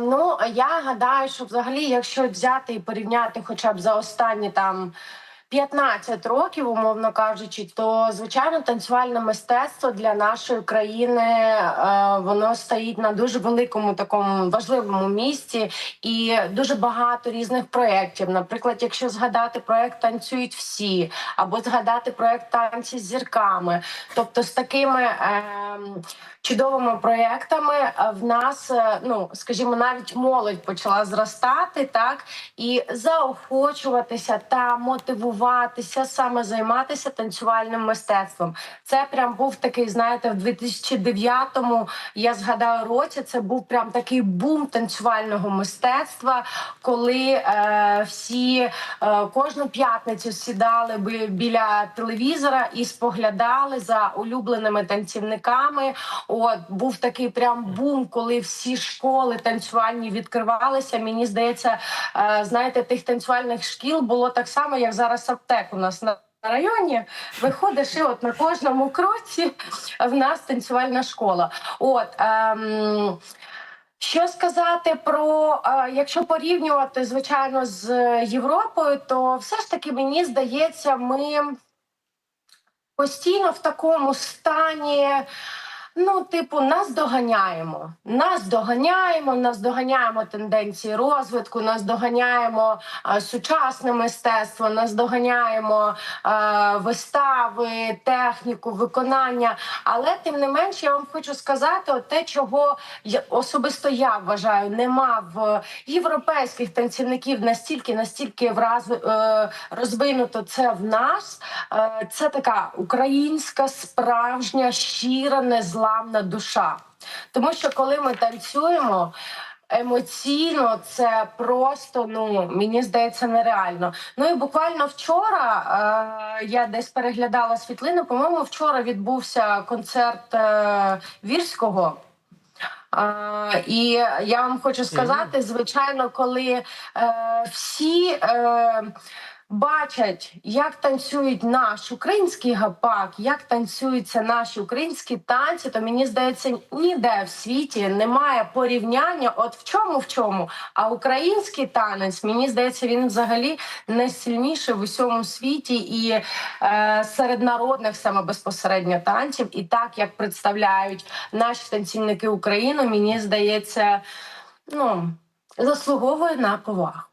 Ну, я гадаю, що взагалі, якщо взяти і порівняти хоча б за останні там 15 років, умовно кажучи, то звичайно танцювальне мистецтво для нашої країни е, воно стоїть на дуже великому такому важливому місці, і дуже багато різних проєктів. Наприклад, якщо згадати проєкт танцюють всі, або згадати проєкт танці з зірками, тобто з такими. Е, Чудовими проєктами е, в нас, е, ну скажімо, навіть молодь почала зростати, так і заохочуватися та мотивуватися саме займатися танцювальним мистецтвом. Це прям був такий, знаєте, в 2009-му, я згадаю році. Це був прям такий бум танцювального мистецтва, коли е, всі е, кожну п'ятницю сідали би біля телевізора і споглядали за улюбленими танцівниками. От був такий прям бум, коли всі школи танцювальні відкривалися. Мені здається, е, знаєте, тих танцювальних шкіл було так само, як зараз аптек у нас на. Районі виходиш, і от на кожному кроці в нас танцювальна школа. От ем, що сказати про е, якщо порівнювати звичайно з Європою, то все ж таки мені здається, ми постійно в такому стані. Ну, типу, нас доганяємо. Нас доганяємо, нас доганяємо тенденції розвитку, нас доганяємо е, сучасне мистецтво, нас доганяємо е, вистави, техніку, виконання. Але тим не менш, я вам хочу сказати, те, чого я, особисто я вважаю, нема в європейських танцівників настільки, настільки враз, е, розвинуто це в нас. Е, це така українська справжня щира незламна душа. Тому що коли ми танцюємо. Емоційно це просто ну мені здається нереально. Ну і буквально вчора е, я десь переглядала світлини. По-моєму, вчора відбувся концерт е, вірського. Е, і я вам хочу сказати, звичайно, коли е, всі. Е, бачать, як танцюють наш український гапак, як танцюються наші українські танці, то мені здається, ніде в світі немає порівняння. От в чому в чому. А український танець, мені здається, він взагалі найсильніший в усьому світі і е, серед народних саме безпосередньо танців. І так як представляють наші танцівники Україну, мені здається, ну заслуговує на повагу.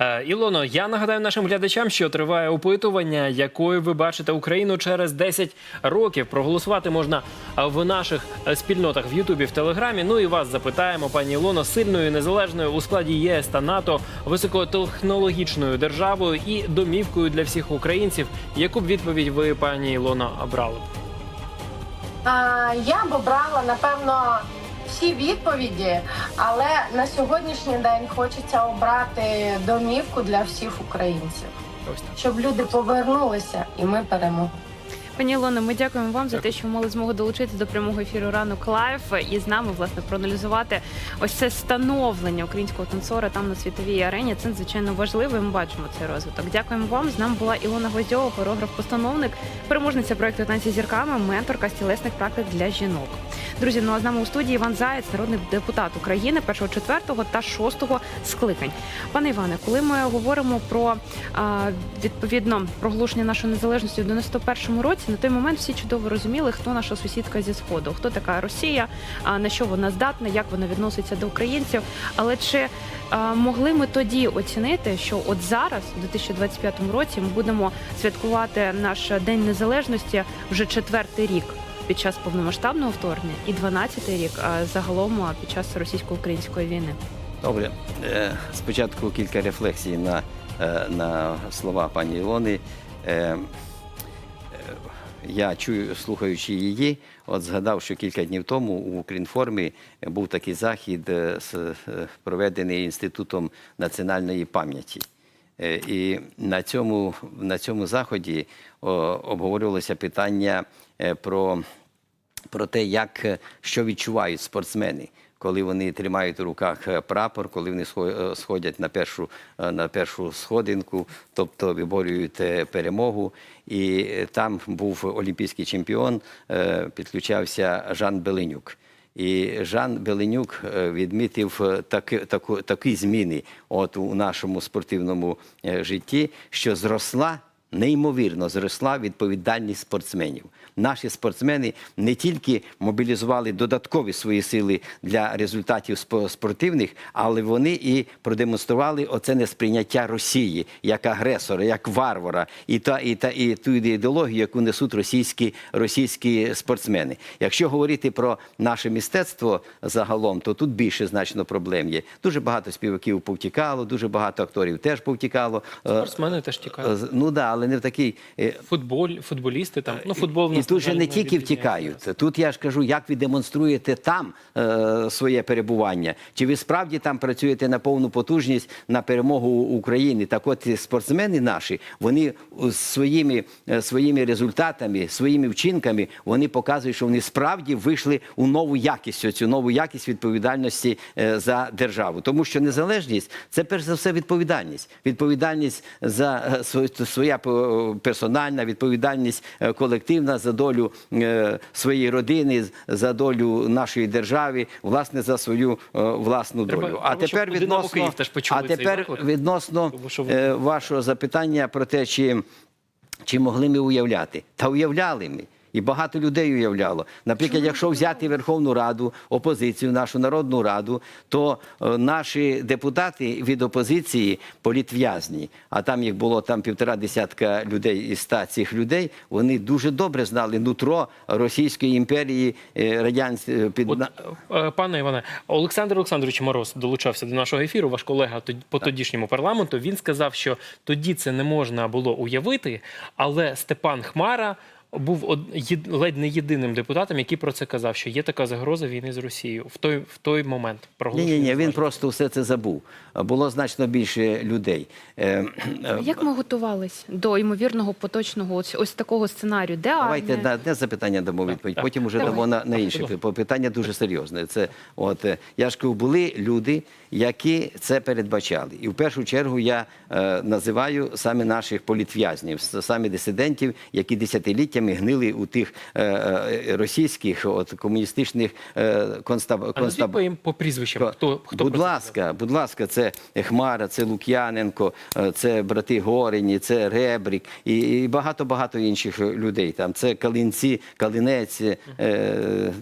Е, Ілоно, я нагадаю нашим глядачам, що триває опитування, якою ви бачите Україну через 10 років. Проголосувати можна в наших спільнотах в Ютубі, в Телеграмі. Ну і вас запитаємо, пані Ілоно, сильною незалежною у складі ЄС та НАТО, високотехнологічною державою і домівкою для всіх українців. Яку б відповідь ви, пані Ілоно, обрали? Я б обрала напевно всі відповіді, але на сьогоднішній день хочеться обрати домівку для всіх українців, щоб люди повернулися, і ми перемогли. Пані Ілоно, ми дякуємо вам за те, що мали змогу долучитися до прямого ефіру ранок лайф і з нами власне проаналізувати ось це становлення українського танцора там на світовій арені. Це надзвичайно важливо. і Ми бачимо цей розвиток. Дякуємо вам. З нами була Ілона Гвоздьова, хореограф-постановник, переможниця проекту танці зірками, менторка з тілесних практик для жінок. Друзі, ну а з нами у студії Іван Заєць, народний депутат України першого, четвертого та шостого скликань. Пане Іване, коли ми говоримо про відповідно проголошення нашої незалежності в 91-му році, на той момент всі чудово розуміли, хто наша сусідка зі сходу, хто така Росія, на що вона здатна, як вона відноситься до українців. Але чи могли ми тоді оцінити, що от зараз, у 2025 році, ми будемо святкувати наш день незалежності вже четвертий рік? Під час повномасштабного вторгнення і 12-й рік а, загалом під час російсько-української війни. Добре, Е, спочатку кілька рефлексій на, е, на слова пані Ілони. Я чую, слухаючи її, от згадав, що кілька днів тому у Укрінформі був такий захід, е, е, проведений Інститутом національної пам'яті. Е, І на цьому, на цьому заході обговорювалося питання про про те, як е, що відчувають спортсмени, коли вони тримають у руках е, прапор, коли вони е, сходять на першу, на першу сходинку, тобто виборюють перемогу. І там був олімпійський чемпіон, підключався Жан Беленюк. І Жан Беленюк відмітив таки, таку, такі зміни от у нашому спортивному житті, що зросла неймовірно зросла відповідальність спортсменів. Наші спортсмени не тільки мобілізували додаткові свої сили для результатів спо- спортивних, але вони і продемонстрували оце несприйняття Росії як агресора, як варвара, і та і та і ту ідеологію, яку несуть російські російські спортсмени. Якщо говорити про наше мистецтво загалом, то тут більше значно проблем є. Дуже багато співаків повтікало, дуже багато акторів теж повтікало. Е, Спортсмени теж тікають. Е, Ну да, але не в такий. е, Футболь, футболісти там. Ну, футбол в І тут же не тільки втікають. Тут я ж кажу, як ви демонструєте там е, своє перебування. Чи ви справді там працюєте на повну потужність на перемогу України? Так от спортсмени наші, вони своїми, е, своїми результатами, своїми вчинками, вони показують, що вони справді вийшли у нову якість, цю нову якість відповідальності е, за державу. Тому що незалежність це перш за все відповідальність. Відповідальність за е, своя е, персональна, відповідальність е, колективна за долю е, своєї родини, за долю нашої держави, власне, за свою е, власну долю. А треба, тепер відносно, теж а тепер відносно Тому що е, вашого запитання про те, чи, чи могли ми уявляти. Та уявляли ми. І багато людей уявляло. Наприклад, якщо взяти Верховну Раду, опозицію, нашу народну раду, то е, наші депутати від опозиції політв'язні, а там їх було там півтора десятка людей із ста цих людей. Вони дуже добре знали нутро Російської імперії е, радянської під От, е, пане Іване, Олександр Олександрович Мороз долучався до нашого ефіру. Ваш колега по тодішньому парламенту. Він сказав, що тоді це не можна було уявити, але Степан Хмара. Був од- єд- ледь не єдиним депутатом, який про це казав, що є така загроза війни з Росією в той в той момент. Ні, ні, ні, він просто все це забув. Було значно більше людей. Е, е, Як ми готувались до ймовірного поточного ось, ось такого сценарію? Де Давайте на одне запитання дамо відповідь, так. потім вже Давай. дамо на, на інше. Питання дуже серйозне. Це от е, я ж кажу, були люди, які це передбачали. І в першу чергу я е, називаю саме наших політв'язнів, саме дисидентів, які десятиліттями гнили у тих е, е, російських от комуністичних е, констаб... А констаб... по їм по прізвищам. Хто хто будь ласка, будь ласка, це Хмара, це Лук'яненко, це брати Горині, це Ребрик і, і багато багато інших людей. Там це Калинці, Калинець, е,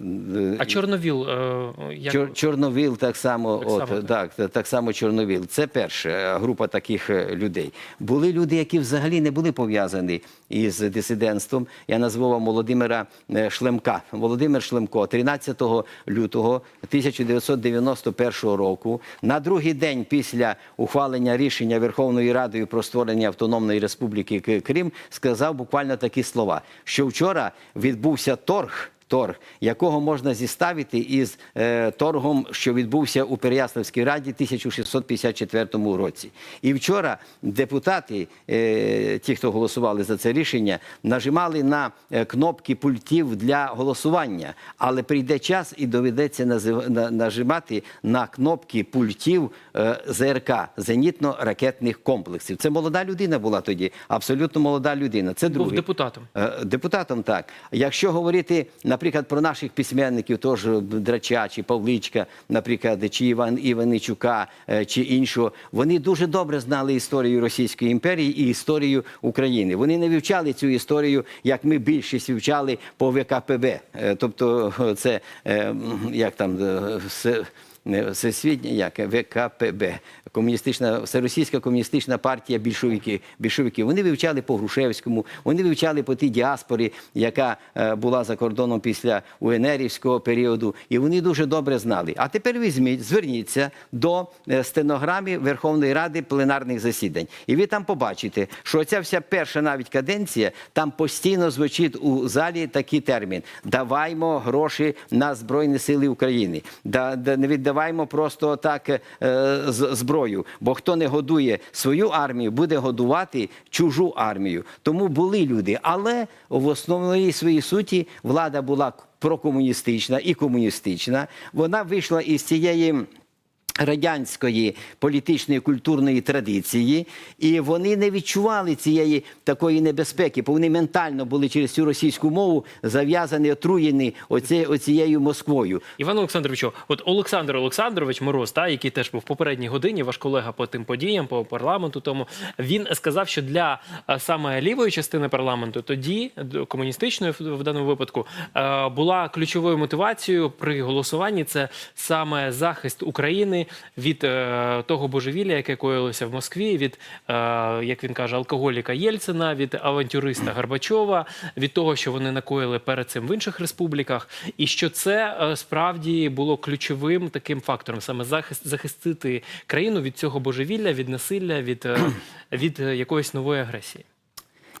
А Чорновіл е, як Чор, Чорновіл так само, Так от, само, так, так, так само Чорновіл. Це перша група таких людей. Були люди, які взагалі не були пов'язані із дисидентством. Я назву вам Володимира е, Шлемка. Володимир Шлемко 13 лютого 1991 року, на другий день після ухвалення рішення Верховною Радою про створення Автономної Республіки Крим, сказав буквально такі слова, що вчора відбувся торг торг, якого можна зіставити із е, торгом, що відбувся у Переяславській раді 1654 році. І вчора депутати, е, ті, хто голосували за це рішення, нажимали на е, кнопки пультів для голосування, але прийде час і доведеться на- нажимати на кнопки пультів е, ЗРК зенітно-ракетних комплексів. Це молода людина була тоді, абсолютно молода людина. Це був депутатом. Е, Депутатом так. Якщо говорити, наприклад, про наших письменників, теж Драча чи Павличка, наприклад, чи Іван Іваничука, е, чи іншого, вони дуже добре знали історію Російської імперії і історію України. Вони не вивчали цю історію, як ми більшість вивчали по ВКПБ. Е, Тобто, е, це е, як там Всесвітня як ВКПБ, комуністична всеросійська комуністична партія більшовики. Більшовики. Вони вивчали по Грушевському, вони вивчали по тій діаспорі, яка е, була за кордоном після УНРівського періоду, і вони дуже добре знали. А тепер візьміть, зверніться до е, стенограми Верховної Ради пленарних засідань, і ви там побачите, що ця вся перша навіть каденція там постійно звучить у залі такий термін: даваймо гроші на Збройні Сили України. Да, да, не віддаваймо просто так е, зброю. Бо хто не годує свою армію, буде годувати чужу армію. Тому були люди. Але в основній своїй суті влада була прокомуністична і комуністична. Вона вийшла із цієї Радянської політичної культурної традиції, і вони не відчували цієї такої небезпеки, бо вони ментально були через цю російську мову зав'язані, отруєні оце, оцією Москвою. Іван Олександровичу, от Олександр Олександрович Мороз, та який теж був в попередній годині, ваш колега по тим подіям, по парламенту. Тому він сказав, що для е, саме лівої частини парламенту, тоді комуністичної в в даному випадку, е, була ключовою мотивацією при голосуванні це саме захист України від е, того божевілля, яке коїлося в Москві, від е, як він каже, алкоголіка Єльцина, від авантюриста Горбачова, від того, що вони накоїли перед цим в інших республіках, і що це е, справді було ключовим таким фактором, саме захист захистити країну від цього божевілля, від насилля, від, е, від е, якоїсь нової агресії.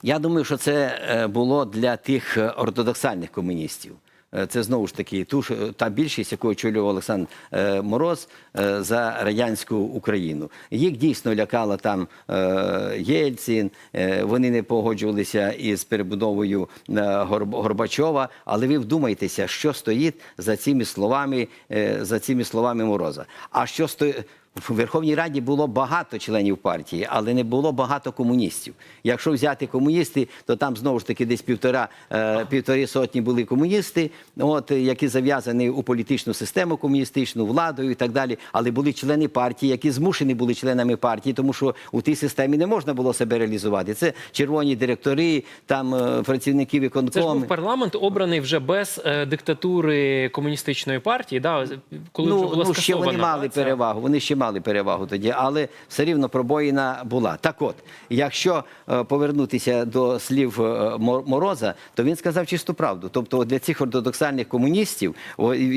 Я думаю, що це е, було для тих е, ортодоксальних комуністів. Е, Це знову ж таки ту ж та більшість, яку очолював Олександр е, Мороз е, за радянську Україну. Їх дійсно лякала там е, Єльцин. е, Вони не погоджувалися із перебудовою е, Горб- Горбачова. Але ви вдумайтеся, що стоїть за цими словами, е, за цими словами Мороза. А що стоїть? В Верховній Раді було багато членів партії, але не було багато комуністів. Якщо взяти комуністи, то там знову ж таки десь півтора е, півтори сотні були комуністи, от які зав'язані у політичну систему комуністичну, владою і так далі. Але були члени партії, які змушені були членами партії, тому що у тій системі не можна було себе реалізувати. Це червоні директори, там е, працівники Це ж був парламент, обраний вже без е, диктатури комуністичної партії. Да, коли вже ну, була ну, ще вони мали перевагу. Вони ще мали перевагу тоді, але все рівно пробоїна була. Так от, якщо е, повернутися до слів е, Мороза, то він сказав чисту правду. Тобто для цих ортодоксальних комуністів,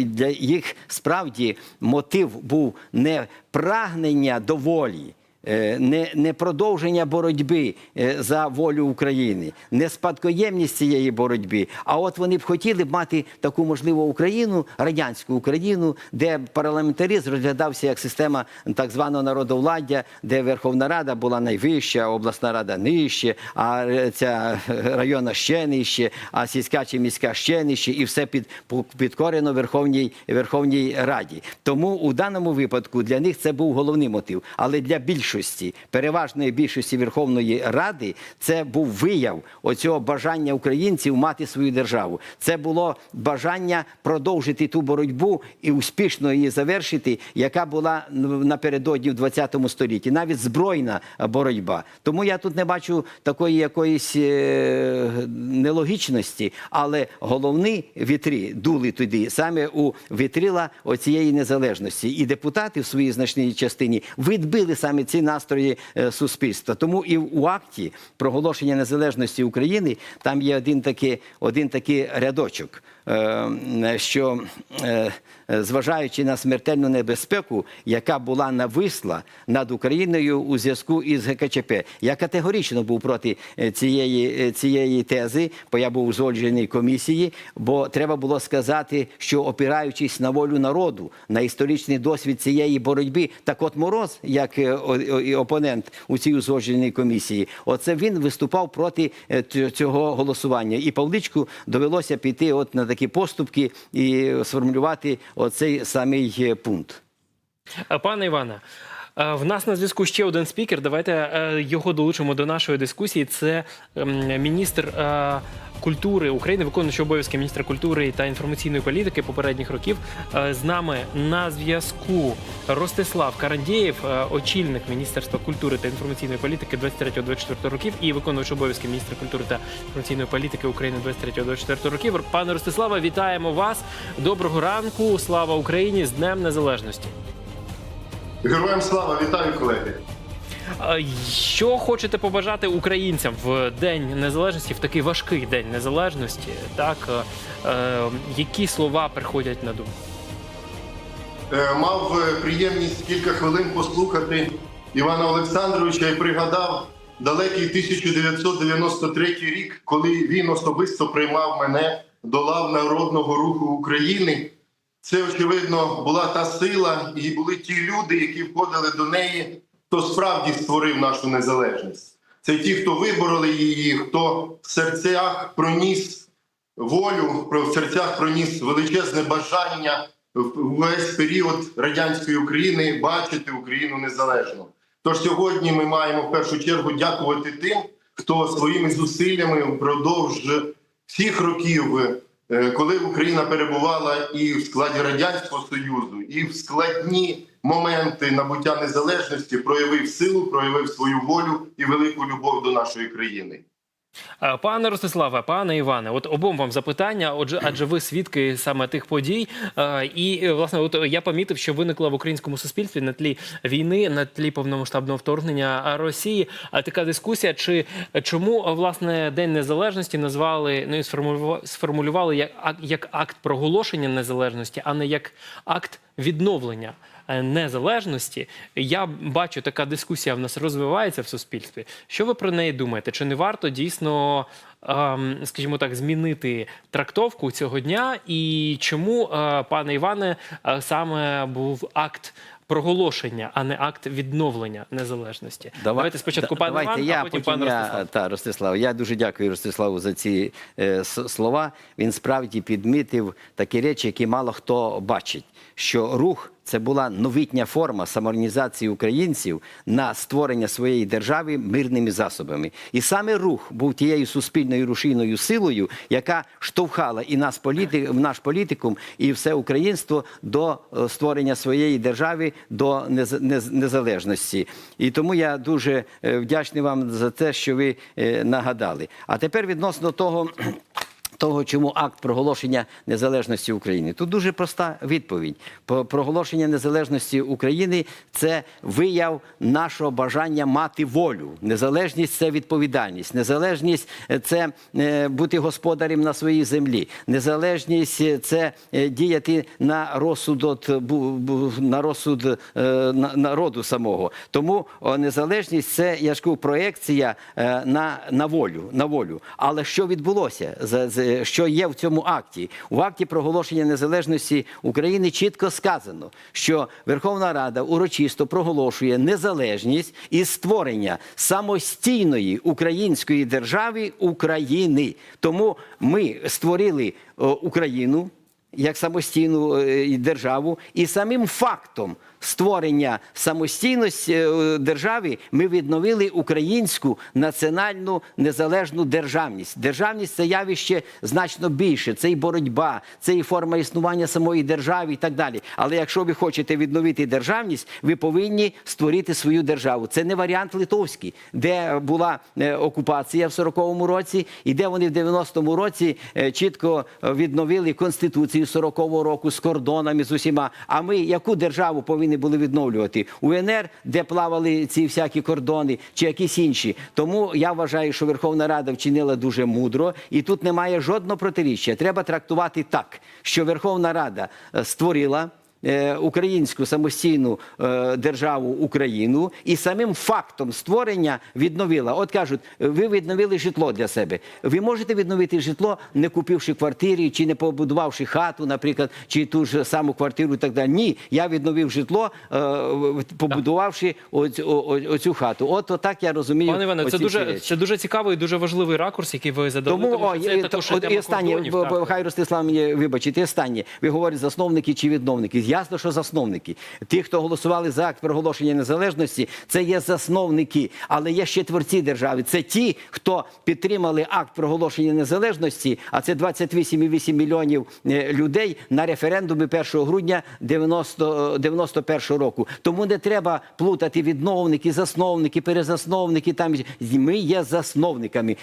для їх справді мотив був не прагнення до волі. Е, Не, не продовження боротьби е, за волю України, не спадкоємність цієї боротьби. А от вони б хотіли б мати таку можливу Україну, радянську Україну, де парламентаризм розглядався як система так званого народовладдя, де Верховна Рада була найвища, обласна рада нижче, а е, ця районна ще нижче, а сільська чи міська ще нижче, і все під, підкорено Верховній, Верховній Раді. Тому у даному випадку для них це був головний мотив. Але для більшості, переважної більшості Верховної Ради, це був вияв оцього бажання українців мати свою державу. Це було бажання продовжити ту боротьбу і успішно її завершити, яка була напередодні в 20 столітті, навіть збройна боротьба. Тому я тут не бачу такої якоїсь е, нелогічності, але головні вітри дули туди саме у вітрила оцієї незалежності. І депутати в своїй значній частині відбили саме ці настрої е, суспільства. Тому і у акті проголошення незалежності України там є один такий, один такий рядочок, що е, е, зважаючи на смертельну небезпеку, яка була нависла над Україною у зв'язку із ГКЧП, я категорично був проти е, цієї, е, цієї тези, бо я був узгоджений комісії, бо треба було сказати, що опираючись на волю народу, на історичний досвід цієї боротьби, так от Мороз, як е, опонент у цій узгодженій комісії, оце він виступав проти е, цього голосування. І Павличку довелося піти от на такі поступки і сформулювати оцей самий е, пункт. Е, Пане Іване, в нас на зв'язку ще один спікер. Давайте е, його долучимо до нашої дискусії. Це міністр е, культури України, виконуючий обов'язки міністра культури та інформаційної політики попередніх років. Е, З нами на зв'язку Ростислав Карандєєв, е, очільник Міністерства культури та інформаційної політики 23-24 років, і виконуючий обов'язки міністра культури та інформаційної політики України 23-24 років. Пане Ростиславе, вітаємо вас. Доброго ранку. Слава Україні з Днем Незалежності. Героям слава, вітаю колеги. Що хочете побажати українцям в День Незалежності, в такий важкий день незалежності? Так е, е, які слова приходять на думку? Е, Мав приємність кілька хвилин послухати Івана Олександровича і пригадав далекий 1993 рік, коли він особисто приймав мене до лав народного руху України. Це, очевидно, була та сила, і були ті люди, які входили до неї, хто справді створив нашу незалежність. Це ті, хто вибороли її, хто в серцях проніс волю, в серцях проніс величезне бажання весь період радянської України бачити Україну незалежно. Тож сьогодні ми маємо в першу чергу дякувати тим, хто своїми зусиллями впродовж всіх років, коли Україна перебувала і в складі радянського союзу, і в складні моменти набуття незалежності проявив силу, проявив свою волю і велику любов до нашої країни. Е, Пане Ростиславе, пане Іване, от обом вам запитання. Отже, адже ви свідки саме тих подій. Е, І е, власне, от я помітив, що виникла в українському суспільстві на тлі війни, на тлі повномасштабного вторгнення Росії. А така дискусія, чи чому власне День Незалежності назвали ну і сформулювали як як акт проголошення незалежності, а не як акт відновлення е, незалежності. Я бачу, така дискусія в нас розвивається в суспільстві. Що ви про неї думаєте? Чи не варто дійсно, ем, скажімо так, змінити трактовку цього дня? І чому, е, пане Іване, е, саме був акт? Проголошення, а не акт відновлення незалежності. Давайте спочатку пан давайте Іван, я, а потім пан я, Ростислав. Та, Ростислав. Я дуже дякую Ростиславу за ці е, с- слова. Він справді підмітив такі речі, які мало хто бачить. Що рух це була новітня форма самоорганізації українців на створення своєї держави мирними засобами. І саме рух був тією суспільною рушійною силою, яка штовхала і нас політик, наш політикум, і все українство до е, створення своєї держави, до нез- нез- незалежності. І тому я дуже е, вдячний вам за те, що ви е, нагадали. А тепер відносно того. Того, чому акт проголошення незалежності України, тут дуже проста відповідь. Проголошення незалежності України це вияв нашого бажання мати волю. Незалежність це відповідальність. Незалежність це е, бути господарем на своїй землі. Незалежність це е, діяти на розсуд на розсуд е, на- народу самого. Тому незалежність це я ж кажу, проекція на, на волю. На волю. Але що відбулося? За- Що є в цьому акті? У акті проголошення незалежності України чітко сказано, що Верховна Рада урочисто проголошує незалежність і створення самостійної української держави України. Тому ми створили Україну як самостійну е, державу, і самим фактом створення самостійності е, держави ми відновили українську національну незалежну державність. Державність це явище значно більше. Це і боротьба, це і форма існування самої держави і так далі. Але якщо ви хочете відновити державність, ви повинні створити свою державу. Це не варіант литовський, де була е, окупація в 40-му році, і де вони в 90-му році е, чітко відновили конституцію 40-го року з кордонами з усіма. А ми яку державу повинні були відновлювати? УНР, де плавали ці всякі кордони, чи якісь інші. Тому я вважаю, що Верховна Рада вчинила дуже мудро, і тут немає жодного протиріччя. Треба трактувати так, що Верховна Рада е, створила українську самостійну е, державу Україну і самим фактом створення відновила. От кажуть, ви відновили житло для себе. Ви можете відновити житло, не купивши квартири чи не побудувавши хату, наприклад, чи ту ж саму квартиру і так далі. Ні, я відновив житло, е, побудувавши оцю, хату. От отак я розумію. Пане Іване, це дуже речі. це дуже цікавий і дуже важливий ракурс, який ви задали. Тому, Тому, о, це і- також то- і останнє, кордонів, так. хай Ростислав мені вибачить, і останнє. Ви говорите засновники чи відновники. Ясно, що засновники. Ті, хто голосували за акт проголошення незалежності, це є засновники, але є ще творці держави. Це ті, хто підтримали акт проголошення незалежності, а це 28,8 мільйонів е, людей на референдумі 1 грудня 90, 91 року. Тому не треба плутати відновники, засновники, перезасновники. Там ми є засновниками.